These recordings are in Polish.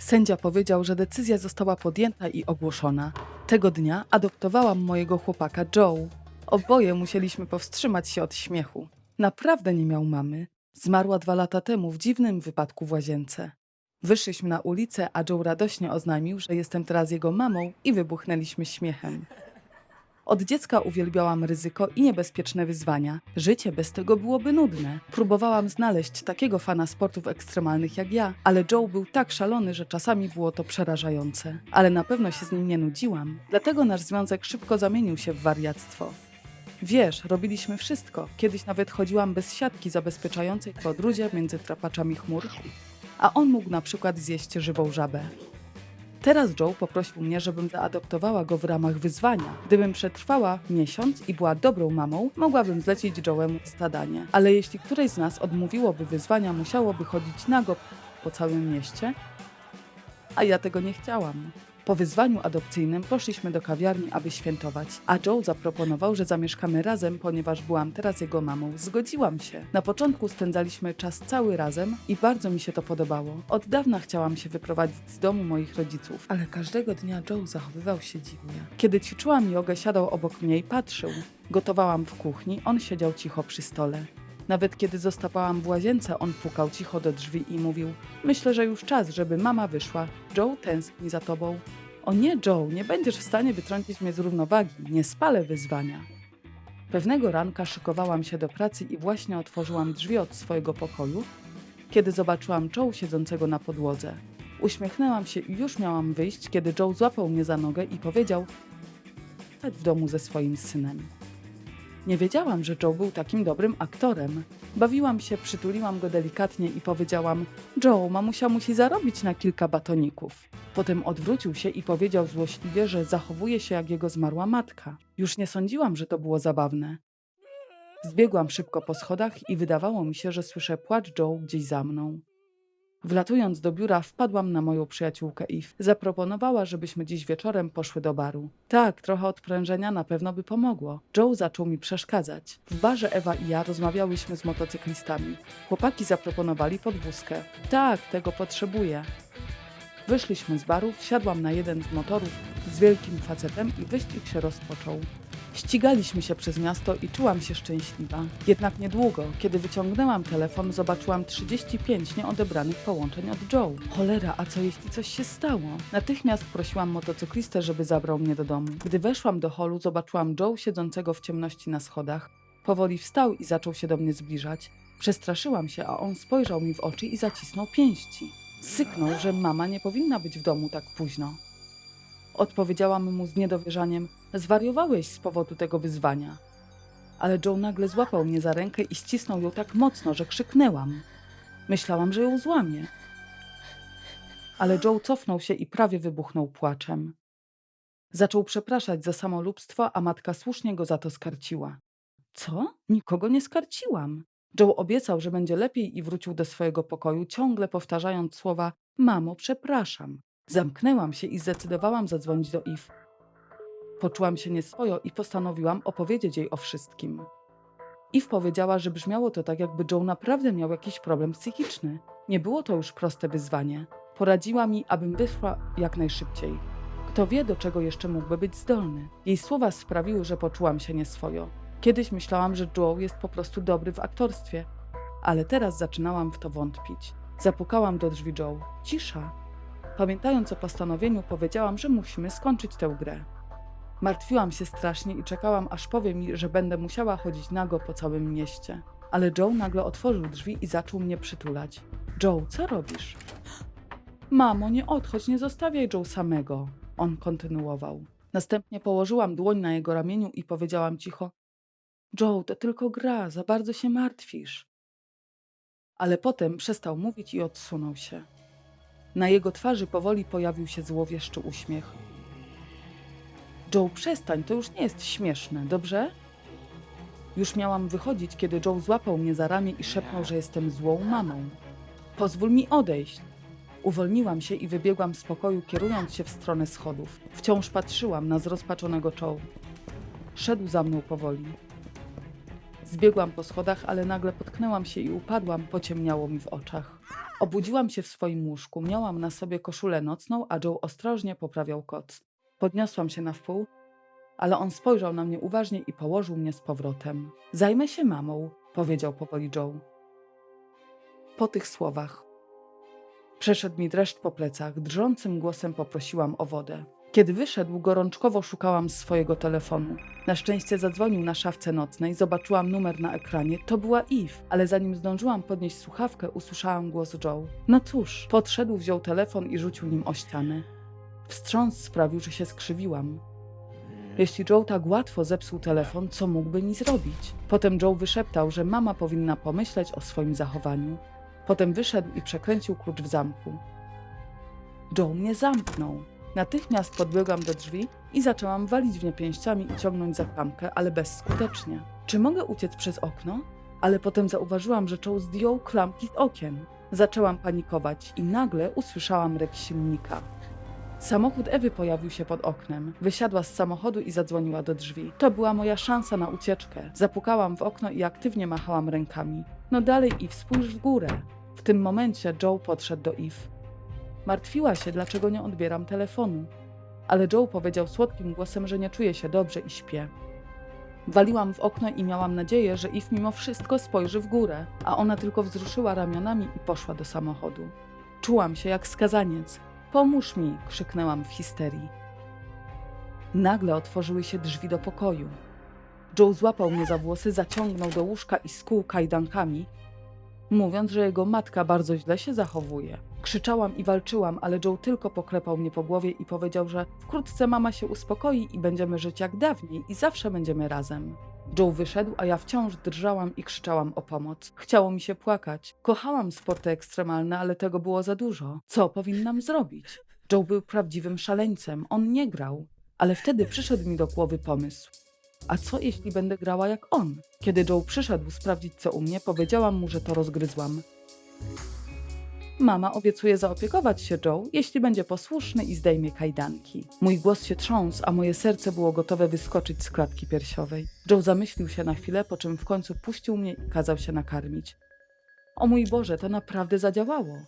Sędzia powiedział, że decyzja została podjęta i ogłoszona. Tego dnia adoptowałam mojego chłopaka Joe. Oboje musieliśmy powstrzymać się od śmiechu. Naprawdę nie miał mamy. Zmarła dwa lata temu w dziwnym wypadku w łazience. Wyszliśmy na ulicę, a Joe radośnie oznajmił, że jestem teraz jego mamą i wybuchnęliśmy śmiechem. Od dziecka uwielbiałam ryzyko i niebezpieczne wyzwania. Życie bez tego byłoby nudne. Próbowałam znaleźć takiego fana sportów ekstremalnych jak ja, ale Joe był tak szalony, że czasami było to przerażające. Ale na pewno się z nim nie nudziłam, dlatego nasz związek szybko zamienił się w wariactwo. Wiesz, robiliśmy wszystko. Kiedyś nawet chodziłam bez siatki zabezpieczającej po odrudzie między trapaczami chmur, a on mógł na przykład zjeść żywą żabę. Teraz Joe poprosił mnie, żebym zaadoptowała go w ramach wyzwania. Gdybym przetrwała miesiąc i była dobrą mamą, mogłabym zlecić Joe'emu stadanie. Ale jeśli któreś z nas odmówiłoby wyzwania, musiałoby chodzić nago po całym mieście, a ja tego nie chciałam. Po wyzwaniu adopcyjnym poszliśmy do kawiarni, aby świętować, a Joe zaproponował, że zamieszkamy razem, ponieważ byłam teraz jego mamą. Zgodziłam się. Na początku spędzaliśmy czas cały razem i bardzo mi się to podobało. Od dawna chciałam się wyprowadzić z domu moich rodziców, ale każdego dnia Joe zachowywał się dziwnie. Kiedy ćwiczyłam jogę, siadał obok mnie i patrzył. Gotowałam w kuchni, on siedział cicho przy stole. Nawet kiedy zostawałam w łazience, on pukał cicho do drzwi i mówił: Myślę, że już czas, żeby mama wyszła. Joe tęskni za tobą. O nie, Joe, nie będziesz w stanie wytrącić mnie z równowagi. Nie spalę wyzwania. Pewnego ranka szykowałam się do pracy i właśnie otworzyłam drzwi od swojego pokoju, kiedy zobaczyłam Joe siedzącego na podłodze. Uśmiechnęłam się i już miałam wyjść, kiedy Joe złapał mnie za nogę i powiedział: Chodź w domu ze swoim synem. Nie wiedziałam, że Joe był takim dobrym aktorem. Bawiłam się, przytuliłam go delikatnie i powiedziałam: Joe, mamusia musi zarobić na kilka batoników. Potem odwrócił się i powiedział złośliwie, że zachowuje się jak jego zmarła matka. Już nie sądziłam, że to było zabawne. Zbiegłam szybko po schodach i wydawało mi się, że słyszę płacz Joe gdzieś za mną. Wlatując do biura, wpadłam na moją przyjaciółkę Eve. Zaproponowała, żebyśmy dziś wieczorem poszły do baru. Tak, trochę odprężenia na pewno by pomogło. Joe zaczął mi przeszkadzać. W barze Ewa i ja rozmawiałyśmy z motocyklistami. Chłopaki zaproponowali podwózkę. Tak, tego potrzebuję. Wyszliśmy z baru, wsiadłam na jeden z motorów z wielkim facetem i wyścig się rozpoczął. Ścigaliśmy się przez miasto i czułam się szczęśliwa. Jednak niedługo, kiedy wyciągnęłam telefon, zobaczyłam 35 nieodebranych połączeń od Joe. Cholera, a co jeśli coś się stało? Natychmiast prosiłam motocyklistę, żeby zabrał mnie do domu. Gdy weszłam do holu, zobaczyłam Joe siedzącego w ciemności na schodach. Powoli wstał i zaczął się do mnie zbliżać. Przestraszyłam się, a on spojrzał mi w oczy i zacisnął pięści. Syknął, że mama nie powinna być w domu tak późno. Odpowiedziałam mu z niedowierzaniem: Zwariowałeś z powodu tego wyzwania. Ale Joe nagle złapał mnie za rękę i ścisnął ją tak mocno, że krzyknęłam. Myślałam, że ją złamie. Ale Joe cofnął się i prawie wybuchnął płaczem. Zaczął przepraszać za samolubstwo, a matka słusznie go za to skarciła. Co? Nikogo nie skarciłam. Joe obiecał, że będzie lepiej i wrócił do swojego pokoju, ciągle powtarzając słowa: Mamo, przepraszam. Zamknęłam się i zdecydowałam zadzwonić do Eve. Poczułam się nieswojo i postanowiłam opowiedzieć jej o wszystkim. Eve powiedziała, że brzmiało to tak, jakby Joe naprawdę miał jakiś problem psychiczny. Nie było to już proste wyzwanie. Poradziła mi, abym wyszła jak najszybciej. Kto wie, do czego jeszcze mógłby być zdolny. Jej słowa sprawiły, że poczułam się nieswojo. Kiedyś myślałam, że Joe jest po prostu dobry w aktorstwie, ale teraz zaczynałam w to wątpić. Zapukałam do drzwi Joe. Cisza. Pamiętając o postanowieniu, powiedziałam, że musimy skończyć tę grę. Martwiłam się strasznie i czekałam, aż powie mi, że będę musiała chodzić nago po całym mieście. Ale Joe nagle otworzył drzwi i zaczął mnie przytulać. Joe, co robisz? Mamo, nie odchodź, nie zostawiaj Joe samego. On kontynuował. Następnie położyłam dłoń na jego ramieniu i powiedziałam cicho: Joe, to tylko gra, za bardzo się martwisz. Ale potem przestał mówić i odsunął się. Na jego twarzy powoli pojawił się złowieszczy uśmiech. Joe, przestań, to już nie jest śmieszne, dobrze? Już miałam wychodzić, kiedy Joe złapał mnie za ramię i szepnął, że jestem złą mamą. Pozwól mi odejść. Uwolniłam się i wybiegłam z pokoju, kierując się w stronę schodów. Wciąż patrzyłam na zrozpaczonego Joe. Szedł za mną powoli. Zbiegłam po schodach, ale nagle potknęłam się i upadłam, pociemniało mi w oczach. Obudziłam się w swoim łóżku, miałam na sobie koszulę nocną, a Joe ostrożnie poprawiał koc. Podniosłam się na wpół, ale on spojrzał na mnie uważnie i położył mnie z powrotem. Zajmę się mamą, powiedział powoli Joe. Po tych słowach przeszedł mi dreszcz po plecach, drżącym głosem poprosiłam o wodę. Kiedy wyszedł, gorączkowo szukałam swojego telefonu. Na szczęście zadzwonił na szafce nocnej, zobaczyłam numer na ekranie, to była Eve, ale zanim zdążyłam podnieść słuchawkę, usłyszałam głos Joe. No cóż, podszedł, wziął telefon i rzucił nim o ścianę. Wstrząs sprawił, że się skrzywiłam. Jeśli Joe tak łatwo zepsuł telefon, co mógłby mi zrobić? Potem Joe wyszeptał, że mama powinna pomyśleć o swoim zachowaniu. Potem wyszedł i przekręcił klucz w zamku. Joe mnie zamknął. Natychmiast podbiegłam do drzwi i zaczęłam walić w nie pięściami i ciągnąć za klamkę, ale bezskutecznie. Czy mogę uciec przez okno? Ale potem zauważyłam, że Joe zdjął klamki z okien. Zaczęłam panikować i nagle usłyszałam ryk silnika. Samochód Ewy pojawił się pod oknem. Wysiadła z samochodu i zadzwoniła do drzwi. To była moja szansa na ucieczkę. Zapukałam w okno i aktywnie machałam rękami. No dalej, Eve, spójrz w górę. W tym momencie Joe podszedł do Eve. Martwiła się, dlaczego nie odbieram telefonu. Ale Joe powiedział słodkim głosem, że nie czuje się dobrze i śpię. Waliłam w okno i miałam nadzieję, że Eve mimo wszystko spojrzy w górę, a ona tylko wzruszyła ramionami i poszła do samochodu. Czułam się jak skazaniec. Pomóż mi! krzyknęłam w histerii. Nagle otworzyły się drzwi do pokoju. Joe złapał mnie za włosy, zaciągnął do łóżka i skuł kajdankami, mówiąc, że jego matka bardzo źle się zachowuje. Krzyczałam i walczyłam, ale Joe tylko poklepał mnie po głowie i powiedział, że wkrótce mama się uspokoi i będziemy żyć jak dawniej i zawsze będziemy razem. Joe wyszedł, a ja wciąż drżałam i krzyczałam o pomoc. Chciało mi się płakać. Kochałam sporty ekstremalne, ale tego było za dużo. Co powinnam zrobić? Joe był prawdziwym szaleńcem. On nie grał. Ale wtedy przyszedł mi do głowy pomysł. A co jeśli będę grała jak on? Kiedy Joe przyszedł sprawdzić co u mnie, powiedziałam mu, że to rozgryzłam. Mama obiecuje zaopiekować się Joe, jeśli będzie posłuszny i zdejmie kajdanki. Mój głos się trząsł, a moje serce było gotowe wyskoczyć z klatki piersiowej. Joe zamyślił się na chwilę, po czym w końcu puścił mnie i kazał się nakarmić. O mój Boże, to naprawdę zadziałało.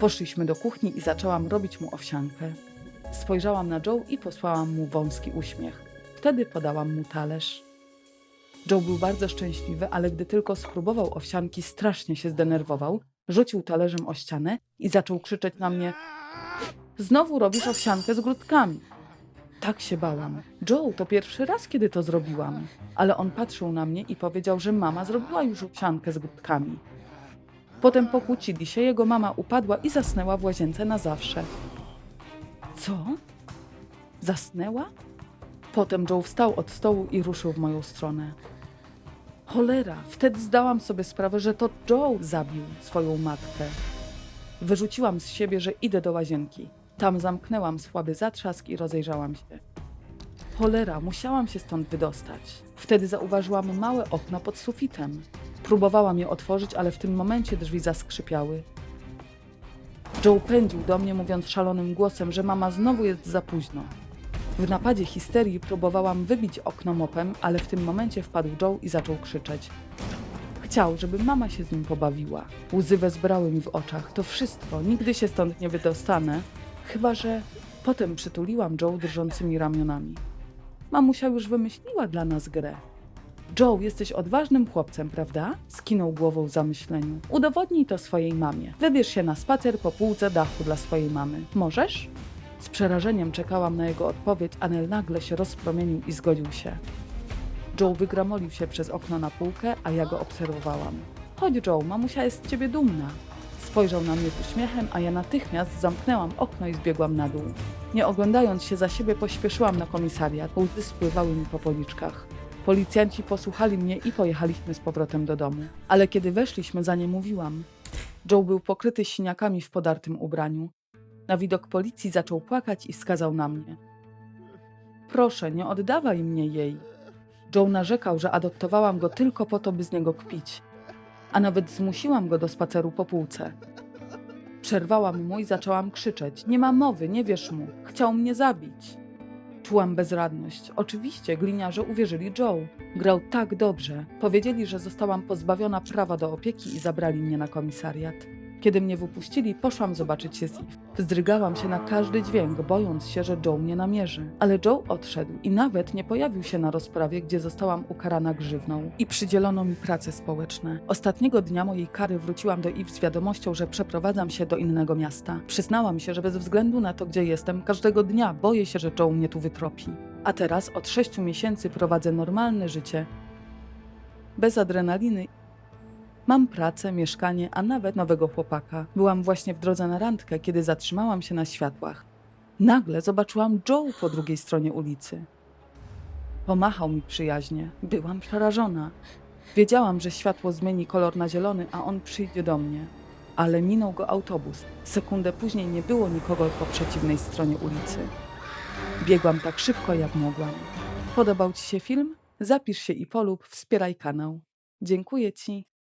Poszliśmy do kuchni i zaczęłam robić mu owsiankę. Spojrzałam na Joe i posłałam mu wąski uśmiech. Wtedy podałam mu talerz. Joe był bardzo szczęśliwy, ale gdy tylko spróbował owsianki, strasznie się zdenerwował, rzucił talerzem o ścianę i zaczął krzyczeć na mnie: Znowu robisz owsiankę z grudkami. Tak się bałam. Joe, to pierwszy raz, kiedy to zrobiłam. Ale on patrzył na mnie i powiedział, że mama zrobiła już owsiankę z grudkami. Potem pokłócili się, jego mama upadła i zasnęła w łazience na zawsze. Co? Zasnęła? Potem Joe wstał od stołu i ruszył w moją stronę. Cholera, wtedy zdałam sobie sprawę, że to Joe zabił swoją matkę. Wyrzuciłam z siebie, że idę do łazienki. Tam zamknęłam słaby zatrzask i rozejrzałam się. Cholera, musiałam się stąd wydostać. Wtedy zauważyłam małe okno pod sufitem. Próbowałam je otworzyć, ale w tym momencie drzwi zaskrzypiały. Joe pędził do mnie, mówiąc szalonym głosem, że mama znowu jest za późno. W napadzie histerii próbowałam wybić okno mopem, ale w tym momencie wpadł Joe i zaczął krzyczeć. Chciał, żeby mama się z nim pobawiła. Łzy wezbrały mi w oczach. To wszystko, nigdy się stąd nie wydostanę. Chyba, że potem przytuliłam Joe drżącymi ramionami. Mamusia już wymyśliła dla nas grę. Joe, jesteś odważnym chłopcem, prawda? Skinął głową w zamyśleniu. Udowodnij to swojej mamie. Wybierz się na spacer po półce dachu dla swojej mamy. Możesz? Z przerażeniem czekałam na jego odpowiedź, a Nel nagle się rozpromienił i zgodził się. Joe wygramolił się przez okno na półkę, a ja go obserwowałam. Chodź Joe, mamusia jest z ciebie dumna. Spojrzał na mnie z uśmiechem, a ja natychmiast zamknęłam okno i zbiegłam na dół. Nie oglądając się za siebie, pośpieszyłam na komisariat. Łzy spływały mi po policzkach. Policjanci posłuchali mnie i pojechaliśmy z powrotem do domu. Ale kiedy weszliśmy, za nie mówiłam. Joe był pokryty siniakami w podartym ubraniu. Na widok policji zaczął płakać i wskazał na mnie. Proszę, nie oddawaj mnie jej. Joe narzekał, że adoptowałam go tylko po to, by z niego kpić, a nawet zmusiłam go do spaceru po półce. Przerwałam mu i zaczęłam krzyczeć: Nie ma mowy, nie wierz mu, chciał mnie zabić. Czułam bezradność. Oczywiście gliniarze uwierzyli Joe. Grał tak dobrze. Powiedzieli, że zostałam pozbawiona prawa do opieki i zabrali mnie na komisariat. Kiedy mnie wypuścili, poszłam zobaczyć się z Eve. Wzdrygałam się na każdy dźwięk, bojąc się, że Joe mnie namierzy. Ale Joe odszedł i nawet nie pojawił się na rozprawie, gdzie zostałam ukarana grzywną i przydzielono mi prace społeczne. Ostatniego dnia mojej kary wróciłam do Eve z wiadomością, że przeprowadzam się do innego miasta. Przyznałam się, że bez względu na to, gdzie jestem, każdego dnia boję się, że Joe mnie tu wytropi. A teraz od sześciu miesięcy prowadzę normalne życie. Bez adrenaliny Mam pracę, mieszkanie, a nawet nowego chłopaka. Byłam właśnie w drodze na randkę, kiedy zatrzymałam się na światłach. Nagle zobaczyłam Joe po drugiej stronie ulicy. Pomachał mi przyjaźnie. Byłam przerażona. Wiedziałam, że światło zmieni kolor na zielony, a on przyjdzie do mnie. Ale minął go autobus. Sekundę później nie było nikogo po przeciwnej stronie ulicy. Biegłam tak szybko, jak mogłam. Podobał Ci się film? Zapisz się i polub, wspieraj kanał. Dziękuję Ci.